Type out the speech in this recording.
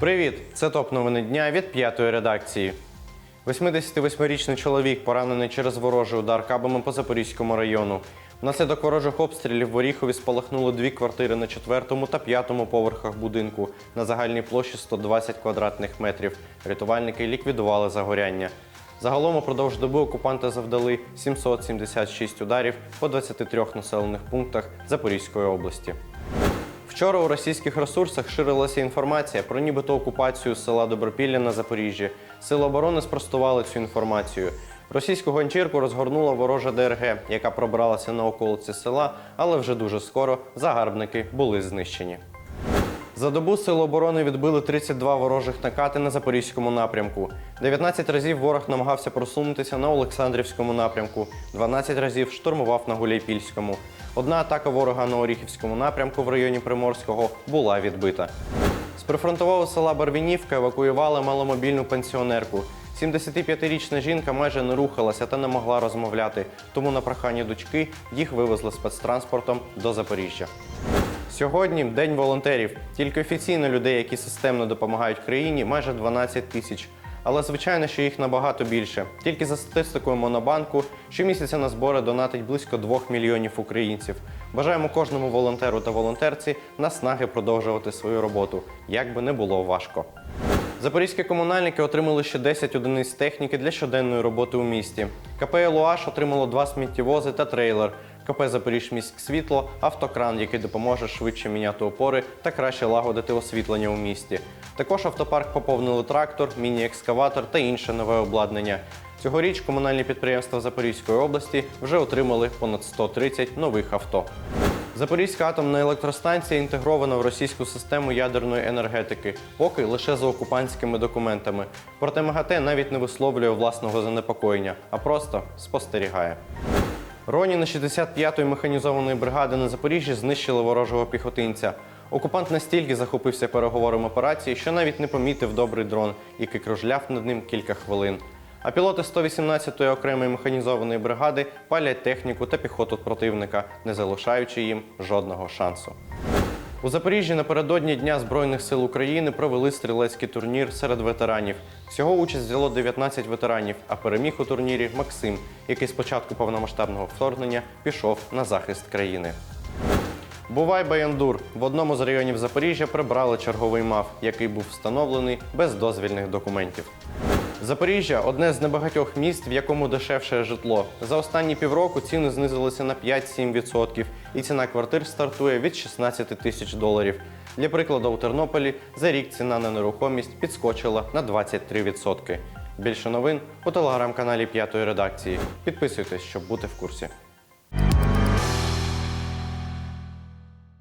Привіт! Це топ новини дня від п'ятої редакції. 88-річний чоловік поранений через ворожий удар кабами по Запорізькому району. Внаслідок ворожих обстрілів в Оріхові спалахнули дві квартири на четвертому та п'ятому поверхах будинку на загальній площі 120 квадратних метрів. Рятувальники ліквідували загоряння. Загалом упродовж доби окупанти завдали 776 ударів по 23 населених пунктах Запорізької області. Вчора у російських ресурсах ширилася інформація про нібито окупацію села Добропілля на Запоріжжі. Сили оборони спростували цю інформацію. Російську гончірку розгорнула ворожа ДРГ, яка пробралася на околиці села, але вже дуже скоро загарбники були знищені. За добу Сили оборони відбили 32 ворожих накати на запорізькому напрямку. 19 разів ворог намагався просунутися на Олександрівському напрямку, 12 разів штурмував на Гуляйпільському. Одна атака ворога на Оріхівському напрямку в районі Приморського була відбита. З прифронтового села Барвінівка евакуювали маломобільну пенсіонерку. 75-річна жінка майже не рухалася та не могла розмовляти, тому на прохання дочки їх вивезли спецтранспортом до Запоріжжя. Сьогодні день волонтерів. Тільки офіційно людей, які системно допомагають країні, майже 12 тисяч. Але звичайно, що їх набагато більше. Тільки за статистикою Монобанку щомісяця на збори донатить близько 2 мільйонів українців. Бажаємо кожному волонтеру та волонтерці наснаги продовжувати свою роботу, як би не було важко. Запорізькі комунальники отримали ще 10 одиниць техніки для щоденної роботи у місті. КП «Елуаш» отримало два сміттєвози та трейлер. КП «Запоріжміськсвітло» – автокран, який допоможе швидше міняти опори та краще лагодити освітлення у місті. Також автопарк поповнили трактор, міні-екскаватор та інше нове обладнання. Цьогоріч комунальні підприємства Запорізької області вже отримали понад 130 нових авто. Запорізька атомна електростанція інтегрована в російську систему ядерної енергетики, поки лише за окупантськими документами. Проте МАГАТЕ навіть не висловлює власного занепокоєння, а просто спостерігає. Роніни 65-ї механізованої бригади на Запоріжжі знищили ворожого піхотинця. Окупант настільки захопився переговором операції, що навіть не помітив добрий дрон, який кружляв над ним кілька хвилин. А пілоти 118-ї окремої механізованої бригади палять техніку та піхоту противника, не залишаючи їм жодного шансу. У Запоріжжі напередодні Дня Збройних сил України провели стрілецький турнір серед ветеранів. Всього участь взяло 19 ветеранів, а переміг у турнірі Максим, який з початку повномасштабного вторгнення пішов на захист країни. Бувай Баяндур. В одному з районів Запоріжжя прибрали черговий МАФ, який був встановлений без дозвільних документів. Запоріжжя одне з небагатьох міст, в якому дешевше житло. За останні півроку ціни знизилися на 5-7%, і ціна квартир стартує від 16 тисяч доларів. Для прикладу, у Тернополі за рік ціна на нерухомість підскочила на 23%. Більше новин у телеграм-каналі П'ятої редакції. Підписуйтесь, щоб бути в курсі.